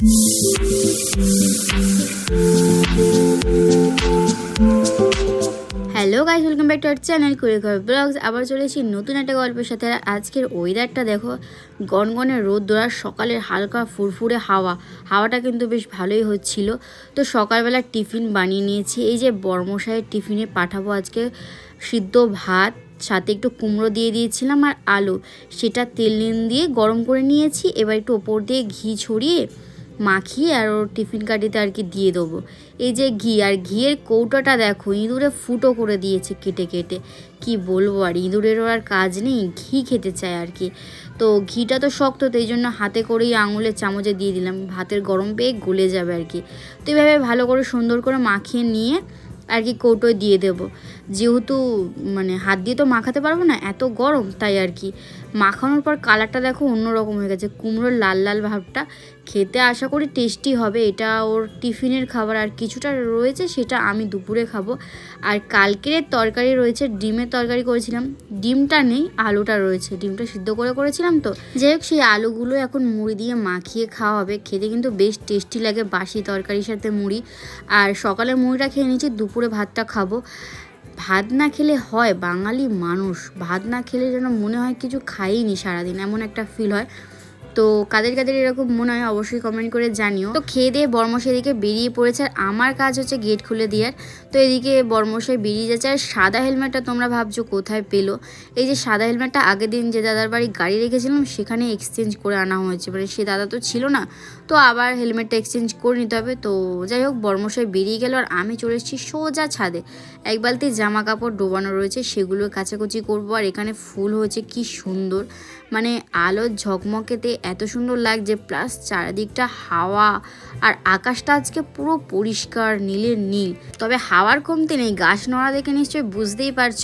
Hello guys welcome back to our channel Kurighar vlogs আবার চলে এসেছি নতুন একটা গল্পের সাথে। আর আজকের ওয়েদারটা দেখো, গনগনে রোদ দোড়ার সকালের হালকা ফুরফুরে হাওয়া। হাওয়াটা কিন্তু বেশ ভালোই হচ্ছিল। তো সকালবেলা টিফিন বানিয়ে নিয়েছি। এই যে বর্মশাইয়ের টিফিনে পাঠাবো আজকে সিদ্ধ ভাত, সাথে একটু কুমড়ো দিয়ে দিয়েছিলাম আর আলু। সেটা তেল নিন দিয়ে গরম করে নিয়েছি। এবার একটু ওপর দিয়ে ঘি ছড়িয়ে মাখিয়ে আর ওর টিফিন কাটিতে আর কি দিয়ে দেবো। এই যে ঘি, আর ঘিয়ের কৌটাটা দেখো, ইঁদুরে ফুটো করে দিয়েছে কেটে কেটে। কি বলব আর, ইঁদুরেরও আর কাজ নেই, ঘি খেতে চায় আর কি। তো ঘিটা তো শক্ত, তো এই জন্য হাতে করেই আঙুলের চামচে দিয়ে দিলাম। ভাতের গরম পেয়ে গলে যাবে আর কি। তো এইভাবে ভালো করে সুন্দর করে মাখিয়ে নিয়ে আর কি কৌটোয় দিয়ে দেবো। যেহেতু মানে হাত দিয়ে তো মাখাতে পারব না, এত গরম, তাই আর কি। মাখানোর পর কালারটা দেখো অন্যরকম হয়ে গেছে, কুমড়োর লাল লাল ভাবটা। খেতে আশা করি টেস্টি হবে। এটা ওর টিফিনের খাবার। আর কিছুটা রয়েছে সেটা আমি দুপুরে খাব। আর কালকের তরকারি রয়েছে, ডিমের তরকারি করেছিলাম। ডিমটা নেই, আলুটা রয়েছে। ডিমটা সিদ্ধ করে করেছিলাম তো। যাই হোক, সেই আলুগুলো এখন মুড়ি দিয়ে মাখিয়ে খাওয়া হবে। খেতে কিন্তু বেশ টেস্টি লাগে বাসি তরকারির সাথে মুড়ি। আর সকালে মুড়িটা খেয়ে নিচ্ছি দুপুরে ভাতটা খাব। ভাত না খেলে হয় বাঙালি মানুষ। ভাত না খেলে যেন মনে হয় কিছু খাইনি সারাদিন। এমন একটা ফিল হয়। তো কাদের কাদের এরকম মনে হয় অবশ্যই কমেন্ট করে জানিও। তো খেয়ে দিয়ে বর্মশাই এদিকে বেরিয়ে পড়েছে আর আমার কাজ হচ্ছে গেট খুলে দেওয়ার। তো এদিকে বর্মশাই বেরিয়ে যাচ্ছে আর সাদা হেলমেটটা তোমরা ভাবছ কোথায় পেল? এই যে সাদা হেলমেটটা আগের দিন যে দাদার বাড়ি গাড়ি রেখেছিলাম, সেখানে এক্সচেঞ্জ করে আনা হয়েছে। মানে সে দাদা তো ছিল না তো আবার হেলমেটটা এক্সচেঞ্জ করে নিতে হবে। তো যাই হোক, বর্মশাই বেরিয়ে গেল আর আমি চলে এসেছি সোজা ছাদে। এক বালতি জামা কাপড় ডোবানো রয়েছে, সেগুলো কাচাকুচি করব আর এখানে ফুল হয়েছে, কি সুন্দর। মানে আলোর ঝকমকেতে এত সুন্দর লাগছে প্লাস চারিদিকটা হাওয়া আর আকাশটা আজকে পুরো পরিষ্কার, নীলের নীল। তবে হাওয়ার কমতে নেই, গাছ নড়া দেখে নিশ্চয়ই বুঝতেই পারছ।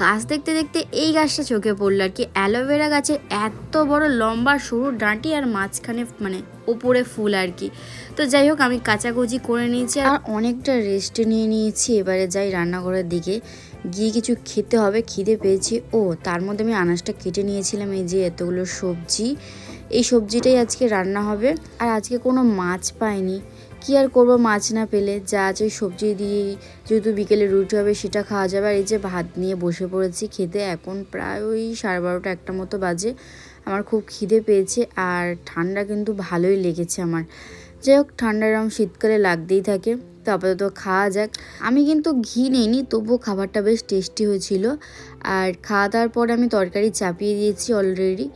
গাছ দেখতে দেখতে এই গাছটা চোখে পড়ল আর কি। অ্যালোভেরা গাছের এত বড় লম্বা সরু ডাঁটি আর মাঝখানে মানে ওপরে ফুল আর কি। তো যাই হোক, আমি কাচাকুচি করে নিয়েছি আর অনেকটা রেস্ট নিয়ে নিয়েছি। এবারে যাই রান্নাঘরের দিকে গিয়ে কিছু খেতে হবে, খিদে পেয়েছি। ও, তার মধ্যে আমি আনাজটা কেটে নিয়েছিলাম, এই যে এতগুলো সবজি। এই সবজিটাই আজকে রান্না হবে। আর আজকে কোনো মাছ পাইনি। কি আর করব মাছ না পেলে? যা আছে সবজি দিয়ে যেহেতু বিকেলে রুটি হবে সেটা খাওয়া যাবে। আর এই যে ভাত নিয়ে বসে পড়েছি খেতে, এখন প্রায় ওই সাড়ে বারোটা একটা মতো বাজে। আমার খুব খিদে পেয়েছে আর ঠান্ডা কিন্তু ভালোই লেগেছে আমার। যাই হোক, ঠান্ডা এরম শীতকালে লাগতেই থাকে। তো আপাতত খাওয়া যাক। আমি কিন্তু ঘি নিইনি, তবুও খাবারটা বেশ টেস্টি হয়েছিল। আর খাওয়া দাওয়ার পরে আমি তরকারি চাপিয়ে দিয়েছি অলরেডি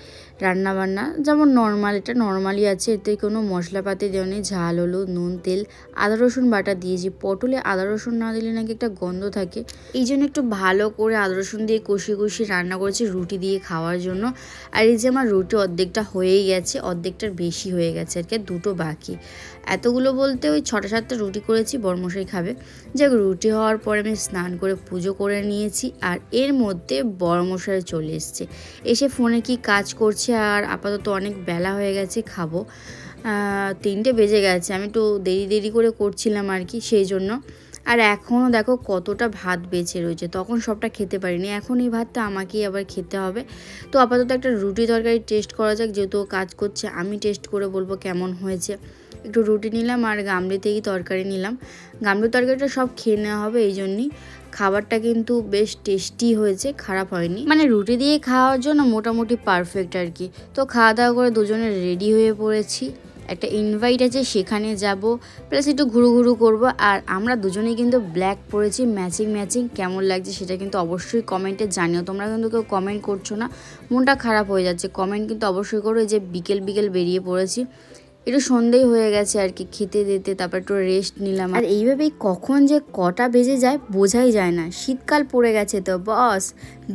রান্না বান্না যেমন নর্মাল এটা নর্মালি আছে, এতে কোনো মশলাপাতি দেওয়া নেই, ঝাল, হলুদ, নুন, তেল, আদা, রসুন বাটা দিয়েছি। পটলে আদা, রসুন না দিলে নাকি একটা গন্ধ থাকে। এই জন্য একটু ভালো করে আদা, রসুন দিয়ে কষিয়ে কষিয়ে রান্না করেছি রুটি দিয়ে খাওয়ার জন্য। আর এই যে আমার রুটি অর্ধেকটা হয়েই গেছে অর্ধেকটার বেশি হয়ে গেছে আর কি দুটো বাকি। এতগুলো বলতে ওই ছটা সাতটা রুটি করেছি, বর্মশাই খাবে। যাক, রুটি হওয়ার পরে আমি স্নান করে পুজো করে নিয়েছি। আর এর মধ্যে বর্মশাই চলে এসছে। এসে ফোনে কি কাজ করছে? আর আপাতত অনেক বেলা হয়ে গেছে, খাব। তিনটে বেজে গেছে। আমি একটু দেরি দেরি করে করছিলাম আর কি, সেই জন্য। আর এখনও দেখো কতটা ভাত বেঁচে রয়েছে। তখন সবটা খেতে পারিনি। এখন এই ভাতটা আমাকেই আবার খেতে হবে। তো আপাতত একটা রুটি তরকারি টেস্ট করা যাক, যেহেতু কাজ করছে, আমি টেস্ট করে বলব কেমন হয়েছে। একটু রুটি নিলাম আর গামলি গামলিতেই তরকারি নিলাম। গামলি তরকারিটা সব খেয়ে নেওয়া হবে এই জন্যই। খাবারটা কিন্তু বেশ টেস্টি হয়েছে, খারাপ হয়নি। মানে রুটি দিয়ে খাওয়ার জন্য মোটামুটি পারফেক্ট আর কি। তো খাওয়া দাওয়া করে দুজনে রেডি হয়ে পড়েছি। একটা ইনভাইট আছে, সেখানে যাব। প্লাস একটু ঘুরু ঘুরু করব। আর আমরা দুজনেই কিন্তু ব্ল্যাক পরেছি ম্যাচিং ম্যাচিং কেমন লাগছে সেটা কিন্তু অবশ্যই কমেন্টে জানিও। তোমরা কিন্তু কেউ কমেন্ট করছ না। মনটা খারাপ হয়ে যাচ্ছে। কমেন্ট কিন্তু অবশ্যই করো। যে বিকেল বিকেল বেরিয়ে পড়েছি। একটু সন্ধেই হয়ে গেছে আর কি, খেতে দিতে, তারপর একটু রেস্ট নিলাম। আর এইভাবেই কখন যে কটা বেজে যায় বোঝাই যায় না, শীতকাল পড়ে গেছে তো বস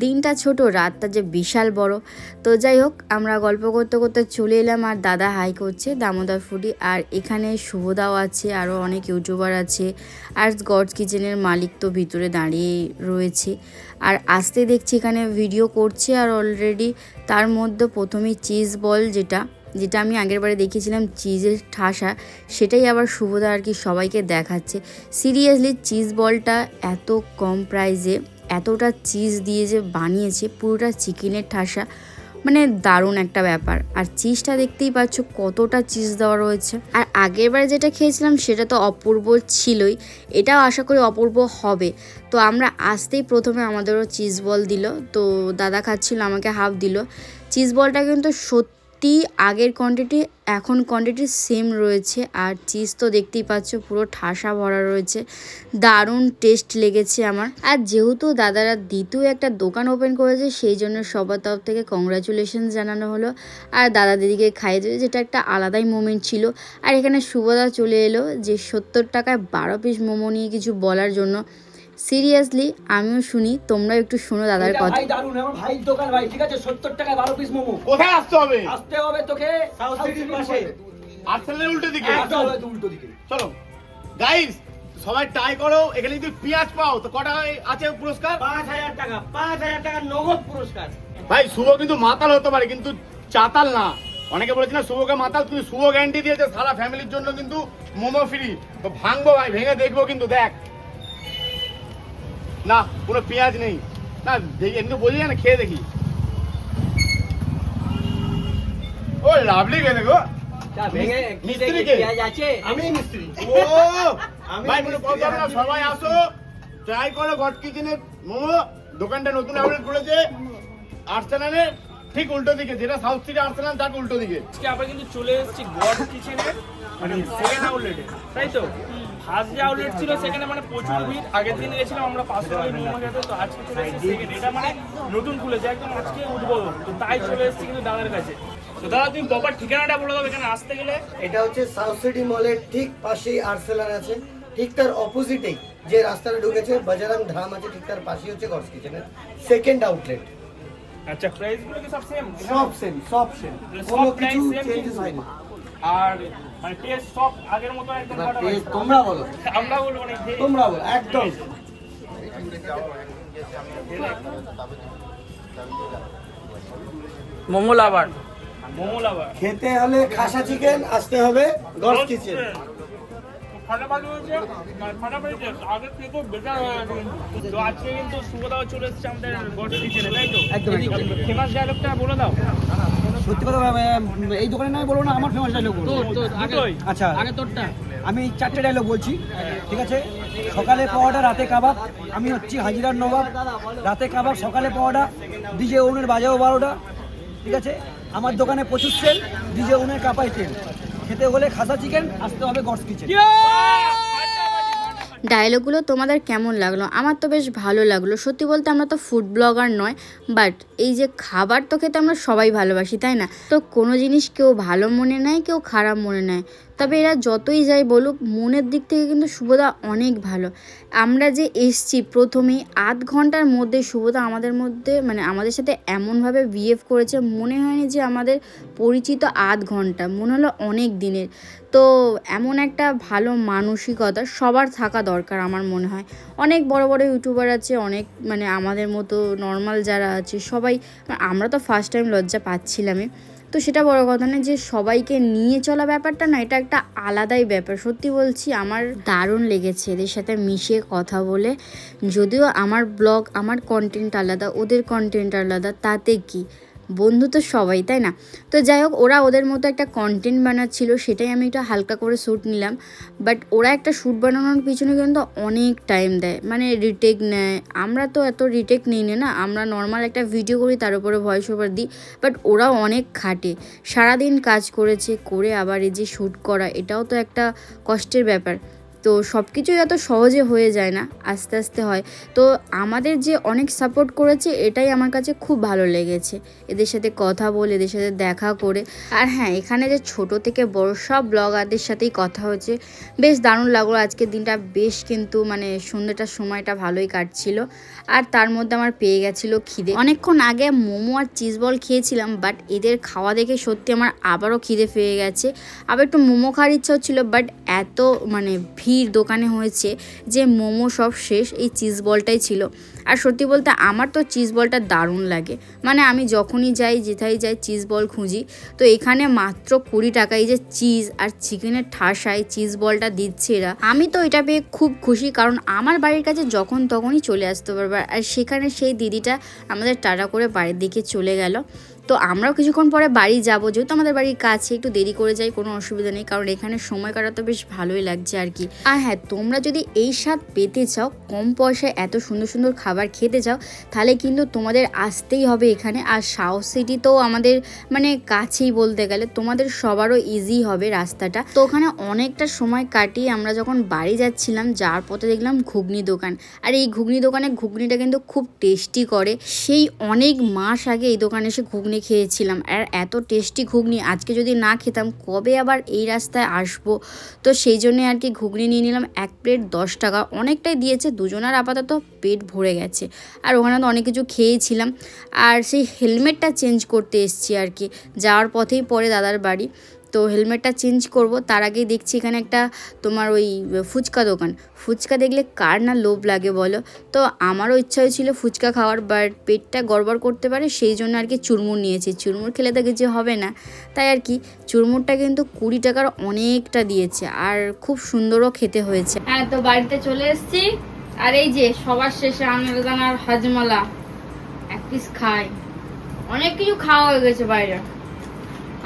দিনটা ছোট, রাতটা যে বিশাল বড়। তো যাই হোক, আমরা গল্প করতে করতে চলে এলাম, আর দাদা হাই করছে, দামোদর ফুডি, আর এখানে শুভদাও আছে আরও অনেক ইউটিউবার আছে, আর গডস কিচেনের মালিক তো ভিতরে দাঁড়িয়ে রয়েছে। আর আসতে দেখছি এখানে ভিডিও করছে, আর অলরেডি তার মধ্যে প্রথমেই চিজ বল যেটা যেটা আমি আগের বারে দেখিয়েছিলাম, চিজের ঠাসা, সেটাই আবার শুভদা আর কি সবাইকে দেখাচ্ছে। সিরিয়াসলি, চিজ বলটা এত কম প্রাইসে এতটা চিজ দিয়ে যে বানিয়েছে, পুরোটা চিকেনের ঠাসা মানে দারুণ একটা ব্যাপার। আর চিজটা দেখতেই পাচ্ছ কতটা চিজ দেওয়া রয়েছে। আর আগের বার যেটা খেয়েছিলাম, সেটা তো অপূর্ব ছিলই। এটাও আশা করি অপূর্ব হবে। তো আমরা আসতেই প্রথমে আমাদেরও চিজ বল দিল। তো দাদা খাচ্ছিল, আমাকে হাফ দিল। চিজ বলটা কিন্তু সত্যি আগের কোয়ান্টিটি এখন কোয়ান্টিটি সেম রয়েছে। আর চিজ তো দেখতেই পাচ্ছ, পুরো ঠাসা ভরা রয়েছে। দারুণ টেস্ট লেগেছে আমার। আর যেহেতু দাদারা দ্বিতীয় একটা দোকান ওপেন করেছে, সেই জন্য সবার তরফ থেকে কংগ্রাচুলেশন জানানো হলো। আর দাদা দিদিকে খাইয়ে দিল, যেটা একটা আলাদাই মোমেন্ট ছিল। আর এখানে শুভদা চলে এলো, যে সত্তর টাকায় বারো পিস মোমো নিয়ে কিছু বলার জন্য। সিরিয়াসলি আমিও শুনি তোমরা একটু শোনো দাদার কথা। ভাই দারুণ আমার ভাই দোকান ভাই ঠিক আছে? সত্তর টাকায় বারো পিস মোমো। কোথায় আসতে হবে? আসতে হবে তোকে সাউথ সিটির পাশে। আর্সেনালের উল্টো দিকে। একদম। উল্টো দিকে। চলো। গাইস সবাই ট্রাই করো এখানে যদি পেঁয়াজ পাও তো কটা আছে পুরস্কার? পাঁচ হাজার টাকা পাঁচ হাজার টাকা নগদ পুরস্কার। ভাই শুভ কিন্তু মাতাল হতে পারে কিন্তু চাতাল না। অনেকে বলেছে না শুভকে মাতাল তুমি শুভ গ্যারান্টি দিয়েছে সারা ফ্যামিলির জন্য কিন্তু মোমো ফ্রি তো ভাঙবো ভাই ভেঙে দেখব কিন্তু দেখ। না কোনো পেঁয়াজ নেই। না দেখি এমনি বোঝা যায় না খেয়ে দেখি। ও লাভলি গেলে গো। আমি মিস্ত্রি। ও সবাই আসো। ট্রাই করো ঘট কিচেনের মোমো দোকানটা নতুন আপডেট করেছে। আর্সেনালের ঠিক উল্টো দিকে যেটা সাউথ সিটি আর্সেনাল তার উল্টো দিকে। আজকে আমরা কিন্তু চলে এসেছি গড কিচেনে মানে সেকেন্ড আউটলেটে তাই তো? ফার্স্ট যে আউটলেট ছিল সেখানে মানে প্রচুর ভিড়। আগের দিন গেছিলাম আমরা পাঁচশো টাকা মোমো খেতে তো আজকে চলে এসেছি সেকেন্ড এটা মানে নতুন খুলেছে একদম আজকে উদ্বোধন। তো তাই চলে এসেছি কিন্তু দাদার কাছে। তো দাদা তুমি প্রপার ঠিকানাটা বলে দাও এখানে আসতে গেলে। এটা হচ্ছে সাউথ সিটি মলের ঠিক পাশেই আর্সেলার আছে। ঠিক তার অপোজিটেই যে রাস্তাটা ঢুকেছে বাজারাম ধাম আছে ঠিক তার পাশেই হচ্ছে গডস কিচেনের সেকেন্ড আউটলেট আচ্ছা প্রাইসগুলো কি সব সেম সব সেম সব সেম কোনো কিছু চেঞ্জেস আর মানে টেস্ট সব আগের মতো একদম? তোমরা বলো। আমরা বলব না তোমরা বলো একদম। মোমো লাভার। মোমো লাভার। খেতে হলে খাসা চিকেন আসতে হবে গডস কিচেন ফাটাফাটি হয়েছে মানে ফাটাফাটি আগের থেকেও বেটার হয়ে গেছে কিন্তু। তো আজকে কিন্তু সুবোধাও চলে এসেছে আমাদের গড কিচেনে তাই তো? একদম, একদম। ফেমাস ডায়লগটা বলে দাও। সত্যি কথা এই দোকানে নয় বলব না আমার ফেমাস ডায়লগ আচ্ছা আগে তোরটা। আমি চারটে ডায়লগ বলছি ঠিক আছে? সকালে পাওয়াটা রাতে কাবাব। আমি হচ্ছি হাজিরার নবাব। রাতে কাবাব সকালে পাওয়াটা ডিজে ওনের বাজাও বারোটা ঠিক আছে? আমার দোকানে প্রচুর সেল ডিজে ওনের কাপাই তেল খেতে হলে খাসা চিকেন আসতে হবে গডস কিচেন ডায়লগগুলো তোমাদের কেমন লাগল? আমার তো বেশ ভালো লাগল। সত্যি বলতে আমরা তো ফুড ব্লগার নয় বাট এই যে খাবার তো খেতে আমরা সবাই ভালোবাসি তাই না? তো কোনো জিনিস কেউ ভালো মনে নেয় কেউ খারাপ মনে নেয়। তবে এরা যতই যাই বলুক, মনের দিক থেকে কিন্তু শুভদা অনেক ভালো। আমরা যে এসছি প্রথমেই আধ ঘণ্টার মধ্যে শুভদা আমাদের মধ্যে মানে আমাদের সাথে এমনভাবে বিহেভ করেছে, মনে হয়নি যে আমাদের পরিচিত আধ ঘণ্টা, মনে হলো অনেক দিনের। তো এমন একটা ভালো মানসিকতা সবার থাকা দরকার আমার মনে হয়। অনেক বড় বড় ইউটিউবার আছে, অনেক মানে আমাদের মতো নর্মাল যারা আছে, সবাই, আমরা তো ফার্স্ট টাইম লজ্জা পাচ্ছিলামই। তো সেটা বড় কথা না যে সবাইকে নিয়ে চলা ব্যাপারটা না, এটা একটা আলাদাই ব্যাপার। সত্যি বলছি, আমার দারুণ লেগেছে এদের সাথে মিশিয়ে কথা বলে। যদিও আমার ব্লগ, আমার কন্টেন্ট আলাদা, ওদের কন্টেন্ট আলাদা, তাতে কি? বন্ধু তো সবাই, তাই না? তো যাই হোক, ওরা ওদের মতো একটা কন্টেন্ট বানাচ্ছিল, সেটাই আমি একটু হালকা করে শ্যুট নিলাম। বাট ওরা একটা শ্যুট বানানোর পিছনে কিন্তু অনেক টাইম দেয়। মানে রিটেক নেয়। আমরা তো এত রিটেক নিই না আমরা নর্মাল একটা ভিডিও করি, তার উপরে ভয়েস ওভার দিই। বাট ওরাও অনেক খাটে। সারাদিন কাজ করেছে, করে আবার এই যে শ্যুট করা, এটাও তো একটা কষ্টের ব্যাপার। তো সব কিছুই এত সহজে হয়ে যায় না, আস্তে আস্তে হয়। তো আমাদের যে অনেক সাপোর্ট করেছে, এটাই আমার কাছে খুব ভালো লেগেছে। এদের সাথে কথা বলে, এদের সাথে দেখা করে। আর হ্যাঁ এখানে যে ছোট থেকে বড় সব ব্লগারদের সাথেই কথা হয়েছে বেশ দারুণ লাগল আজকের দিনটা, বেশ কিন্তু মানে সন্ধ্যেটার সময়টা ভালোই কাটছিল। আর তার মধ্যে আমার পেয়ে গেছিল খিদে। অনেকক্ষণ আগে মোমো আর চিজ বল খেয়েছিলাম বাট এদের খাওয়া দেখে সত্যি আমার আবারও খিদে পেয়ে গেছে। আবার একটু মোমো খাওয়ার ইচ্ছা হচ্ছিল বাট এত মানে ভিড় দোকানে হয়েছে যে মোমো সব শেষ, এই চিজ বলটাই ছিল। আর সত্যি বলতে আমার তো চিজ বলটা দারুণ লাগে। মানে আমি যখনই যাই, যেথায় যাই চিজ বল খুঁজি, তো এখানে মাত্র কুড়ি টাকায় যে চিজ আর চিকেনের ঠাসায় চিজ বলটা দিচ্ছে এরা। আমি তো এটা পেয়ে খুব খুশি, কারণ আমার বাড়ির কাছে যখন তখনই চলে আসতে পারবে। আর সেখানে সেই দিদিটা আমাদের টাটা করে বাড়ির দিকে চলে গেল। তো আমরাও কিছুক্ষণ পরে বাড়ি যাব। যেহেতু আমাদের বাড়ির কাছে একটু দেরি করে যাই কোনো অসুবিধা নেই, কারণ এখানে সময় কাটাতে বেশ ভালোই লাগছে আর কি। আর হ্যাঁ তোমরা যদি এই স্বাদ পেতে চাও, কম পয়সায় এত সুন্দর সুন্দর খাবার খেতে চাও, তাহলে কিন্তু তোমাদের আসতেই হবে এখানে। আর সাউথ সিটি তো আমাদের মানে কাছেই বলতে গেলে, তোমাদের সবারও ইজি হবে রাস্তাটা। তো ওখানে অনেকটা সময় কাটিয়ে আমরা যখন বাড়ি যাচ্ছিলাম যার পথে দেখলাম ঘুগনি দোকান। আর এই ঘুগনি দোকানে ঘুগনিটা কিন্তু খুব টেস্টি করে। সেই অনেক মাস আগে এই দোকানে এসে ঘুগনি খেয়েছিলাম। আর এত টেস্টি ঘুগনি আজকে যদি না খেতাম, কবে আবার এই রাস্তায় আসব? তো সেই জন্যে আর কি ঘুগনি নিয়ে নিলাম এক প্লেট দশ টাকা। অনেকটাই দিয়েছে, দুজনের আপাতত পেট ভরে গেছে। আর ওখানে তো অনেক কিছু খেয়েছিলাম। আর সেই হেলমেটটা চেঞ্জ করতে এসছি আর কি। যাওয়ার পথেই পরে দাদার বাড়ি। তো হেলমেটটা চেঞ্জ করব। তার আগেই দেখছি এখানে একটা তোমার ওই ফুচকা দোকান। ফুচকা দেখলে কার না লোভ লাগে বলো? তো আমারও ইচ্ছা হয়েছিল ফুচকা খাওয়ার বাট পেটটা গড়বড় করতে পারে, সেই জন্য আর কি চুরমুর নিয়েছি। চুরমুর খেলে তো কিছু হবে না। তাই আর কি, চুরমুরটা কিন্তু কুড়ি টাকার অনেকটা দিয়েছে, আর খুব সুন্দরও খেতে হয়েছে। হ্যাঁ তো বাড়িতে চলে এসেছি। আর এই যে, সবার শেষে আনার দানার হাজমালা। এক পিস খাই। অনেক কিছু খাওয়া হয়ে গেছে বাইরে।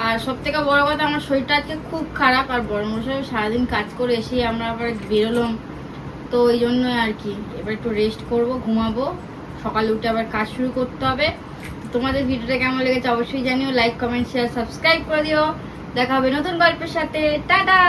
আর সব থেকে বড় কথা, আমার শরীরটা আজকে খুব খারাপ আর বড় মশাই সারাদিন কাজ করে এসে আমরা আবার বেরোলাম। তো ওই জন্যই আর কি, এবার একটু রেস্ট করব, ঘুমাবো, সকালে উঠে আবার কাজ শুরু করতে হবে। তোমাদের ভিডিওটা কেমন লেগেছে অবশ্যই জানিও লাইক কমেন্ট শেয়ার সাবস্ক্রাইব করে দিও। দেখা হবে নতুন গল্পের সাথে। টাটা!